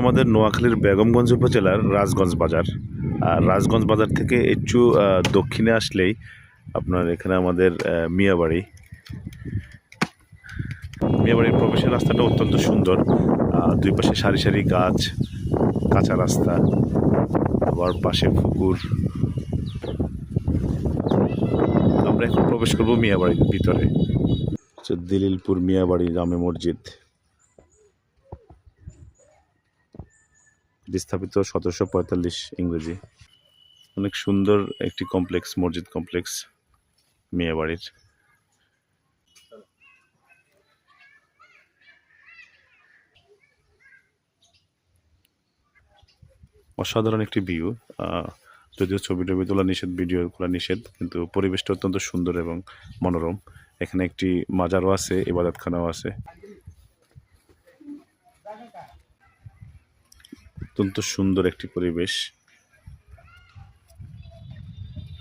আমাদের নোয়াখালীর বেগমগঞ্জ উপজেলার রাজগঞ্জ বাজার। আর রাজগঞ্জ বাজার থেকে একটু দক্ষিণে আসলেই আপনার এখানে আমাদের মিয়াবাড়ি। মিয়াবাড়ির প্রবেশের রাস্তাটা অত্যন্ত সুন্দর। দুই পাশে সারি সারি গাছ, কাঁচা রাস্তা, আবার পাশে পুকুর। আমরা এখন প্রবেশ করব মিয়াবাড়ির ভিতরে। দিলিলপুর মিয়াবাড়ি জামে মসজিদ। স্থাপিত সতেরোশো পঁয়তাল্লিশ ইংরেজি। অনেক সুন্দর একটি কমপ্লেক্স, মসজিদ কমপ্লেক্স মিয়াবাড়ির অসাধারণ একটি ভিউ যদিও ছবি টবি তোলা নিষেধ ভিডিও তোলা নিষেধ, কিন্তু পরিবেশটা অত্যন্ত সুন্দর এবং মনোরম। এখানে একটি মাজারও আছে, ইবাদতখানাও আছে। অত্যন্ত সুন্দর একটি পরিবেশ।